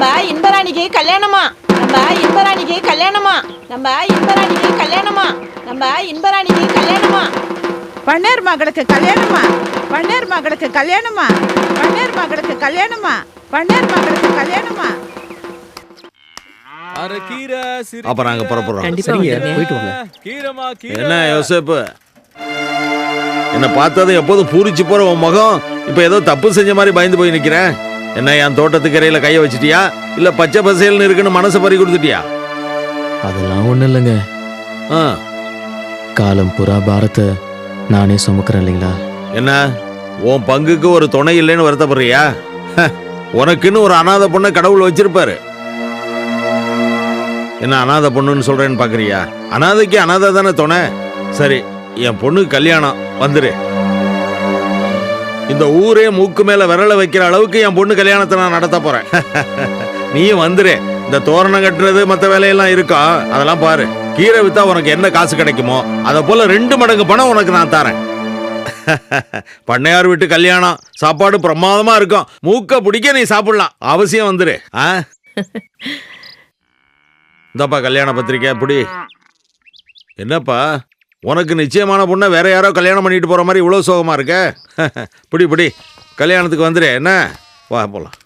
நம்ம இன்பராணிக்கு கல்யாணமா? நம்ம இன்பராணிக்கு கல்யாணமா? நம்ம இன்பராணிக்கு கல்யாணமா? நம்ம இன்பராணிக்கு கல்யாணமா? பண்ணேர் மகளுக்கு கல்யாணமா? பண்ணேர் மகளுக்கு கல்யாணமா? பண்ணேர் மகளுக்கு கல்யாணமா? பண்ணேர் மகளுக்கு கல்யாணமா? அப்ப நாங்க புறப்படுறோம். சரிங்க. போயிட்டு வாங்க. கீரைமா கீரை. என்ன யோசேப்பு? என்ன பார்த்ததும் எப்போதும் பூரிச்சு போற உன் முகம். இப்ப ஏதோ தப்பு செஞ்ச மாதிரி பயந்து போய் நிக்கிறேன். என்ன என் தோட்டத்துக்கு இறையில கைய வச்சிட்டியா? இல்ல பச்சை பசேல்னு இருக்குன்னு மனசை பறி கொடுத்துட்டியா? அதெல்லாம் ஒண்ணும் இல்லைங்க. ஆ, காலம் புறா பாரத்தை நானே சுமக்கிறேன் இல்லைங்களா? என்ன உன் பங்குக்கு ஒரு துணை இல்லைன்னு வருத்தப்படுறியா? ஹ, உனக்குன்னு ஒரு அனாதை பொண்ணை கடவுள் வச்சிருப்பாரு. என்ன அனாதை பொண்ணுன்னு சொல்றேன்னு பாக்குறியா? அனாதைக்கு அனாதை தானே துணை? சரி என் பொண்ணுக்கு கல்யாணம் வந்துரு. இந்த ஊரே மூக்கு மேல விரல வைக்கிற அளவுக்கு என் பொண்ணு கல்யாணத்தை நான் நடத்த போறேன். நீயும் வந்துரு. இந்த தோரணம் கட்டுறது மத்த வேலையெல்லாம் இருக்கா? அதெல்லாம் பாரு. கீரை வித்தா உனக்கு என்ன காசு கிடைக்குமோ அதை போல ரெண்டு மடங்கு பணம் உனக்கு நான் தரேன். பண்ணையார் வீட்டு கல்யாணம். சாப்பாடு பிரமாதமா இருக்கும். மூக்க பிடிக்க நீ சாப்பிடலாம். அவசியம் வந்துரு. ஆ? இந்தாப்பா கல்யாண பத்திரிக்கை புடி. என்னப்பா? உனக்கு நிச்சயமான பொண்ணை வேற யாரோ கல்யாணம் பண்ணிட்டு போற மாதிரி இவ்வளோ சோகமா இருக்க? பிடி பிடி. கல்யாணத்துக்கு வந்துடு என்ன? வா போலாம்.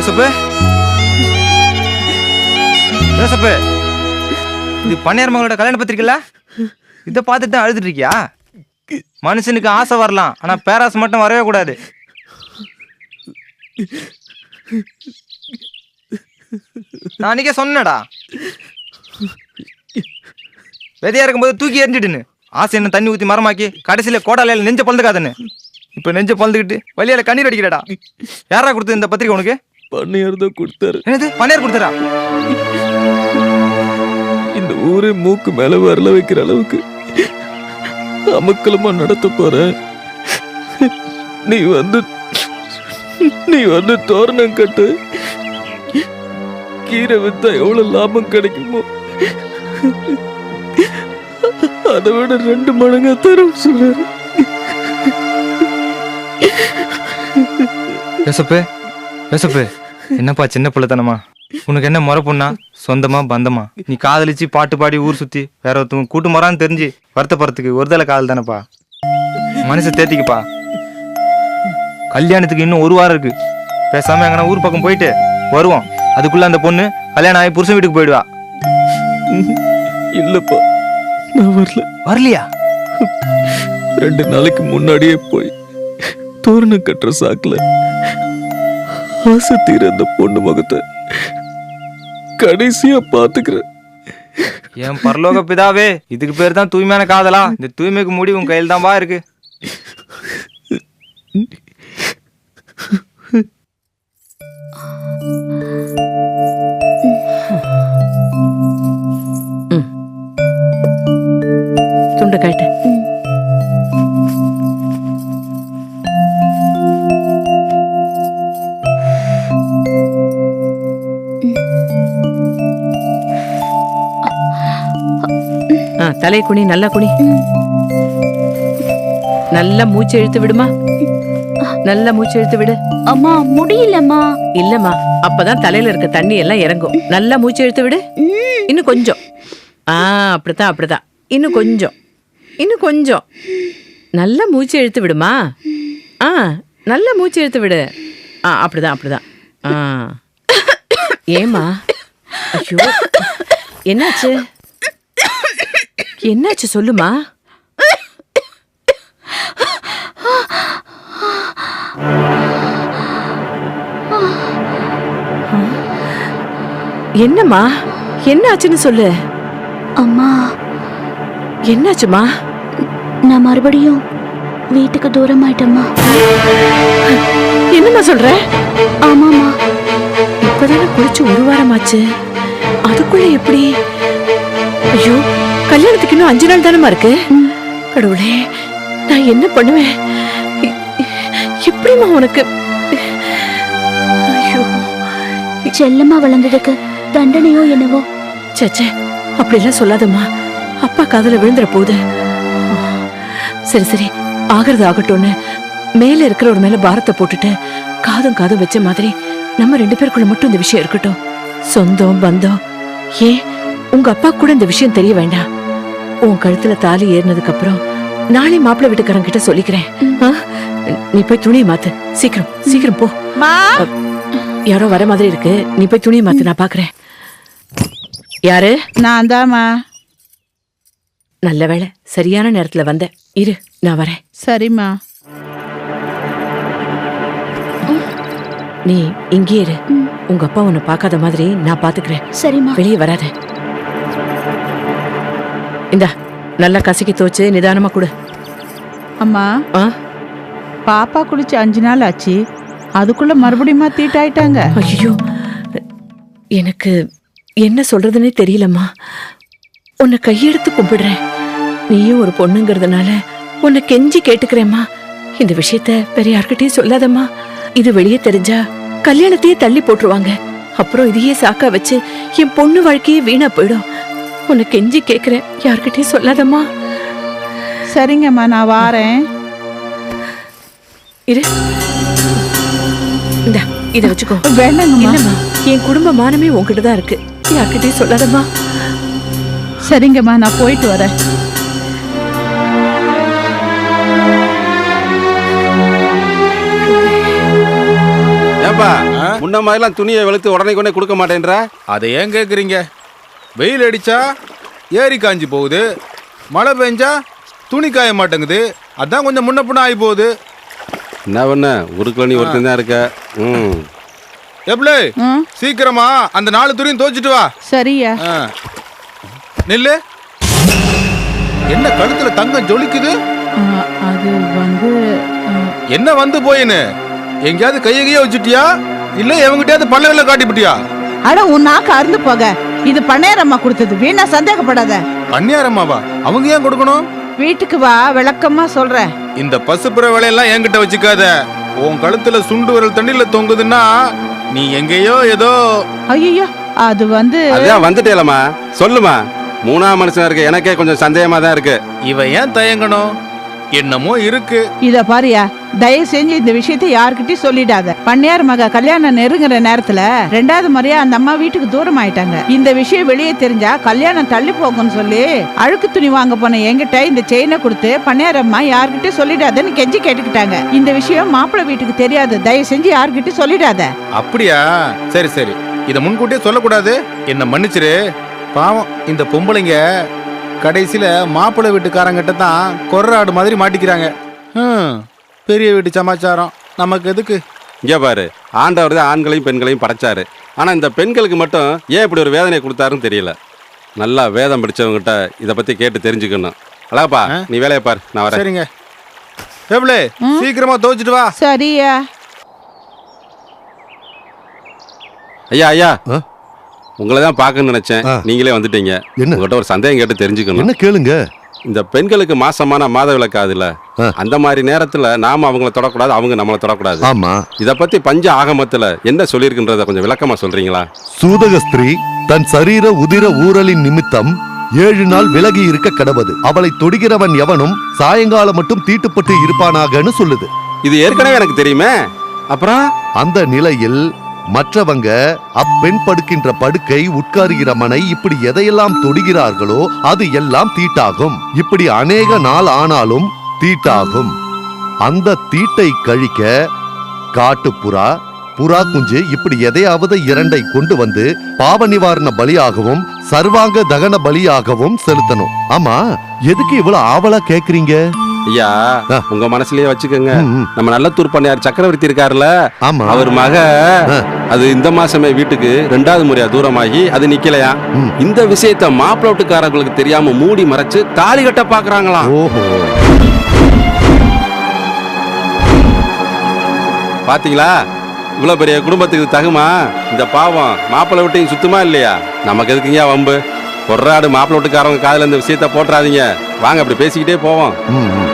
யோசப்பு யோசப்பு இது பன்னியார் மகளோட கல்யாண பத்திரிக்கைல? இதை பார்த்துட்டு தான் அழுதுட்டு இருக்கியா? மனுஷனுக்கு ஆசை வரலாம் ஆனால் பேராசை மட்டும் வரவே கூடாது. நான் அன்றைக்கே சொன்னடா விதையா இருக்கும்போது தூக்கி எறிஞ்சிடுன்னு ஆசை என்ன தண்ணி ஊற்றி மரமாக்கி கடைசியில் கோடாலையில் நெஞ்ச பழுந்துக்காதுன்னு இப்போ நெஞ்ச பழுந்துக்கிட்டு வழியால் கண்ணீர் அடிக்கிறடா. யாரா கொடுத்தது இந்த பத்திரிக்கை உனக்கு? பண்ணையார் தான் கொடுத்தாரு. என்னது? பண்ணையார் கொடுத்தாரா? இந்த ஊரே மூக்கு மேல வரல வைக்கிற அளவுக்கு அமக்கலமா நடத்த போற. நீ வந்து நீ வந்து தோரணம் கட்டு. கீரை வித்தா எவ்வளவு லாபம் கிடைக்குமோ? அதை விட ரெண்டு மடங்கா தரும் சொல்றாரு. யோசப்பு யோசப்பு என்னப்பா சின்ன பிள்ளைத்தனமா? உனக்கு என்ன முறை பொண்ணா? சொந்தமா பந்தமா? நீ காதலிச்சு பாட்டு பாடி ஊர் சுத்தி வேற ஒருத்தவங்க கூட்டு முறான்னு தெரிஞ்சு வருத்தப்படுறதுக்கு ஒரு தலை காதல் தானேப்பா? மனசை தேத்திக்குப்பா. கல்யாணத்துக்கு இன்னும் ஒரு வாரம் இருக்கு. பேசாம எங்கன்னா ஊர் பக்கம் போயிட்டு வருவோம். அதுக்குள்ள அந்த பொண்ணு கல்யாணம் ஆகி புருஷன் வீட்டுக்கு போயிடுவா. இல்லப்பா நான் வரல. வரலையா? ரெண்டு நாளைக்கு முன்னாடியே போய் தோரணம் கட்டுற சாக்குல. ஆசை தீர அந்த பொண்ணு முகத்தை கடைசியா பாத்துக்கிறேன் என் பரலோக பிதாவே இதுக்கு பேர் தான் தூய்மையான காதலா? இந்த தூய்மைக்கு முடி உன் கையில் தான்பா இருக்கு. தலை குனி நல்லா குனி. நல்லா மூச்சு இழுத்து விடுமா? நல்லா மூச்சு இழுத்து விடு. அம்மா முடியலம்மா. இல்லம்மா அப்பதான் தலையில இருக்க தண்ணி எல்லாம் இறங்கும். நல்லா மூச்சு இழுத்து விடு. இன்னும் கொஞ்சம். ஆ அப்படித்தான் அப்படித்தான். இன்னும் கொஞ்சம். இன்னும் கொஞ்சம். நல்லா மூச்சு இழுத்து விடுமா? ஆ நல்லா மூச்சு இழுத்து விடு. ஆ அப்படிதான் அப்படிதான். ஆ. ஏமா ஐயோ. என்னாச்சு? என்னாச்சு சொல்லுமா? என்னம்மா? என்னாச்சுன்னு சொல்லு. அம்மா. என்னாச்சுமா நான் மறுபடியும் வீட்டுக்கு தூரம் ஆயிட்டம்மா என்னம்மா சொல்ற? ஆமாம்மா. இப்பதானே குளிச்சு ஒரு வாரமாச்சு. அதுக்குள்ள எப்படி? ஐயோ. கல்யாணத்துக்கு இன்னும் அஞ்சு நாள் தானமா இருக்கு? கடவுளே நான் என்ன பண்ணுவேன்? எ- எப்படிம்மா உனக்கு? ஐயோ. செல்லம்மா வளர்ந்ததுக்கு தண்டனையோ என்னவோ? சச்சே அப்படிலாம் சொல்லாதம்மா. அப்பா காதுல விழுந்துற போகுது சரி சரி ஆகிறது ஆகட்டும்னு மேல இருக்கிறவர் மேல பாரத்தை போட்டுட்டு காதும் காதும் வச்ச மாதிரி நம்ம ரெண்டு பேருக்குள்ள மட்டும் இந்த விஷயம் இருக்கட்டும். சொந்தம் பந்தம். ஏன்? உங்க அப்பா கூட இந்த விஷயம் தெரிய வேண்டாம். உன் கழுத்துல தாலி ஏறினதுக்கு அப்புறம் நாளை மாப்பிள்ளை வீட்டுக்காரங்க கிட்ட சொல்லிக்கிறேன்? நீ போய் துணியை மாத்து. சீக்கிரம் சீக்கிரம் போ. யாரோ வர மாதிரி இருக்கு. நீ போய் துணியை மாத்து நான் பாக்குறேன். யாரு? நான் தாம்மா நல்ல வேளை சரியான நேரத்துல வந்த. இரு நான் வரேன். சரிம்மா. நீ இங்கே இரு. உங்க அப்பா உன்னை பார்க்காத மாதிரி நான் பாத்துக்கிறேன். சரிம்மா. வெளியே வராத. இந்தா நல்லா கசக்கி தோச்சு நிதானமா கொடு. அம்மா ஆ? பாப்பா குளிச்சு அஞ்சு நாள் ஆச்சு. அதுக்குள்ள மறுபடியுமா தீட்டாயிட்டாங்க. ஐயோ எனக்கு என்ன சொல்றதுன்னே தெரியலம்மா. உன்னை கையெடுத்து கும்பிடுறேன். நீயும் ஒரு பொண்ணுங்கிறதுனால உன்னை கெஞ்சி கேட்டுக்கிறேம்மா. இந்த விஷயத்த வேற யார்கிட்டயும் சொல்லாதம்மா. இது வெளியே தெரிஞ்சா கல்யாணத்தையே தள்ளி போட்டுருவாங்க. அப்புறம் இதையே சாக்கா வச்சு என் பொண்ணு வாழ்க்கையே வீணா போயிடும். உன்னை கெஞ்சி கேக்குறேன். யார்கிட்டயும் சொல்லாதம்மா. சரிங்கம்மா நான் வாரேன். இரு. இந்தா இத வச்சுக்கோ. வேண்டாங்கம்மா. இல்லம்மா என் குடும்ப மானமே உன்கிட்ட தான் இருக்கு. யார்கிட்டயும் சொல்லாதம்மா. சரிங்கம்மா நான் போயிட்டு வரேன். ஏப்பா முன்ன மாதிரிலாம் துணியை வெளுத்து உடனே கொண்டே கொடுக்க மாட்டேன்ற? அதை ஏன் கேட்குறீங்க வெயில் அடிச்சா ஏரி காஞ்சி போகுது. மழை பெஞ்சா துணி காய மாட்டேங்குது. அதான் கொஞ்சம் முன்ன பின்ன ஆகி போகுது. என்ன பண்ண? ஊருக்குள்ள நீ ஒருத்தன் தான் இருக்க. ம். எப்படி ம். சீக்கிரமா அந்த நாலு துணியும் துவைச்சிட்டு வா. சரியா ஆ. நில்லு. என்ன கழுத்துல தங்கம் ஜொலிக்குது? ஆ, அது வந்து ஆ, என்ன வந்து போயின்னு? எங்கேயாவது கையை கைய வச்சுட்டியா? இல்ல எவங்கிட்டயாவது பல்லவில காட்டிவிட்டியா அட உன் நாக்கு அருந்து போக. இது பண்ணையாரம்மா கொடுத்தது. வீணா சந்தேகப்படாத. பண்ணியாரம்மாவா அவங்க ஏன் கொடுக்கணும்? வீட்டுக்கு வா விளக்கமா சொல்றேன். இந்த பசுப்புற வேலையெல்லாம் என்கிட்ட வச்சுக்காத. உன் கழுத்துல சுண்டு விரல் தண்ணியில தொங்குதுன்னா நீ எங்கேயோ ஏதோ ஐயோ அது வந்து அதான் வந்துட்டேலம்மா. சொல்லுமா மூணாம் மனுஷன் இருக்கு. எனக்கே கொஞ்சம் சந்தேகமா தான் இருக்கு. இவ ஏன் தயங்கணும்? என்னமோ இருக்கு. இத பாரியா தயவு செஞ்சு இந்த விஷயத்தை யார்கிட்டயும் சொல்லிடாத. பண்ணையார் மக கல்யாணம் நெருங்குற நேரத்துல ரெண்டாவது முறையா அந்த அம்மா வீட்டுக்கு தூரம் ஆயிட்டாங்க. இந்த விஷயம் வெளியே தெரிஞ்சா கல்யாணம் தள்ளி போகும்னு சொல்லி அழுக்கு துணி வாங்க போன என்கிட்ட இந்த செயினை கொடுத்து பண்ணையார் அம்மா யார்கிட்டயும் சொல்லிடாதன்னு கெஞ்சி கேட்டுக்கிட்டாங்க. இந்த விஷயம் மாப்பிள்ளை வீட்டுக்கு தெரியாது. தயவு செஞ்சு யார்கிட்டயும் சொல்லிடாத. அப்படியா? சரி சரி. இத முன்கூட்டியே சொல்லக்கூடாது. என்ன மன்னிச்சிரு. பாவம் இந்த பொம்பளைங்க கடைசியில மாப்பிள்ளை வீட்டுக்காரங்கிட்ட தான் கொர்ராடு மாதிரி மாட்டிக்கிறாங்க. ஹம், பெரிய வீட்டு சமாச்சாரம். நமக்கு எதுக்கு? இங்க பாரு ஆண்டவர் தான் ஆண்களையும் பெண்களையும் படைச்சாரு. ஆனா இந்த பெண்களுக்கு மட்டும் ஏன் இப்படி ஒரு வேதனை கொடுத்தாருன்னு தெரியல. நல்லா வேதம் படிச்சவங்ககிட்ட இதை பத்தி கேட்டு தெரிஞ்சுக்கணும். அழகப்பா நீ வேலையை பாரு நான் வரேன். சரிங்க. எவ்வளே சீக்கிரமா துவைச்சிட்டு வா. சரியா. ஐயா ஐயா? உங்களை தான் பார்க்கணும்னு நினைச்சேன். நீங்களே வந்துட்டீங்க. என்ன? உங்கள்கிட்ட ஒரு சந்தேகம் கேட்டு தெரிஞ்சுக்கணும். என்ன கேளுங்க? இந்த பெண்களுக்கு மாசமான மாத விளக்காதுல்ல ஆ. அந்த மாதிரி நேரத்துல நாம அவங்கள தொடக்கூடாது அவங்க நம்மளை தொடக்கூடாது. ஆமா. இத பத்தி பஞ்ச ஆகமத்துல என்ன சொல்லியிருக்குன்றத கொஞ்சம் விளக்கமா சொல்றீங்களா? சூதக ஸ்திரீ தன் சரீர உதிர ஊரலின் நிமித்தம் ஏழு நாள் விலகி இருக்க கடவது. அவளை தொடுகிறவன் எவனும் சாயங்காலம் மட்டும் தீட்டுப்பட்டு இருப்பானாகன்னு சொல்லுது. இது ஏற்கனவே எனக்கு தெரியுமே. அப்புறம்? அந்த நிலையில் மற்றவங்க அப்பெண் படுக்கின்ற படுக்கை உட்காருகிற மனை இப்படி எதையெல்லாம் தொடுகிறார்களோ அது எல்லாம் தீட்டாகும். இப்படி அநேக நாள் ஆனாலும் தீட்டாகும். அந்த தீட்டை கழிக்க காட்டுப்புறா புறா குஞ்சு இப்படி எதையாவது இரண்டை கொண்டு வந்து பாவ நிவாரண பலியாகவும் சர்வாங்க தகன பலியாகவும் செலுத்தணும். ஆமா எதுக்கு இவ்வளவு ஆவலா கேக்குறீங்க? ஐயா உங்க மனசுலயே வச்சுக்கோங்க. நம்ம நல்லத்தூர் பண்ணையார் சக்கரவர்த்தி இருக்காருல்ல? அவர் மக. அது இந்த மாசமே வீட்டுக்கு ரெண்டாவது முறையா தூரமாகி அது நிக்கலையா. இந்த விஷயத்த மாப்பிள்ளை வீட்டுக்காரங்களுக்கு தெரியாம மூடி மறைச்சு தாலி கட்ட பாக்குறாங்களாம். ஓஹோ. பாத்தீங்களா? இவ்வளவு பெரிய குடும்பத்துக்கு தகுமா? இந்த பாவம் மாப்பிள்ளை வீட்டையும் சுத்தமா இல்லையா? நமக்கு எதுக்குங்க வம்பு? பொறாடு மாப்பிள வீட்டுக்காரவங்க காதில் இந்த விஷயத்த போட்டுறாதீங்க வாங்க அப்படி பேசிக்கிட்டே போவோம் ம், ம்.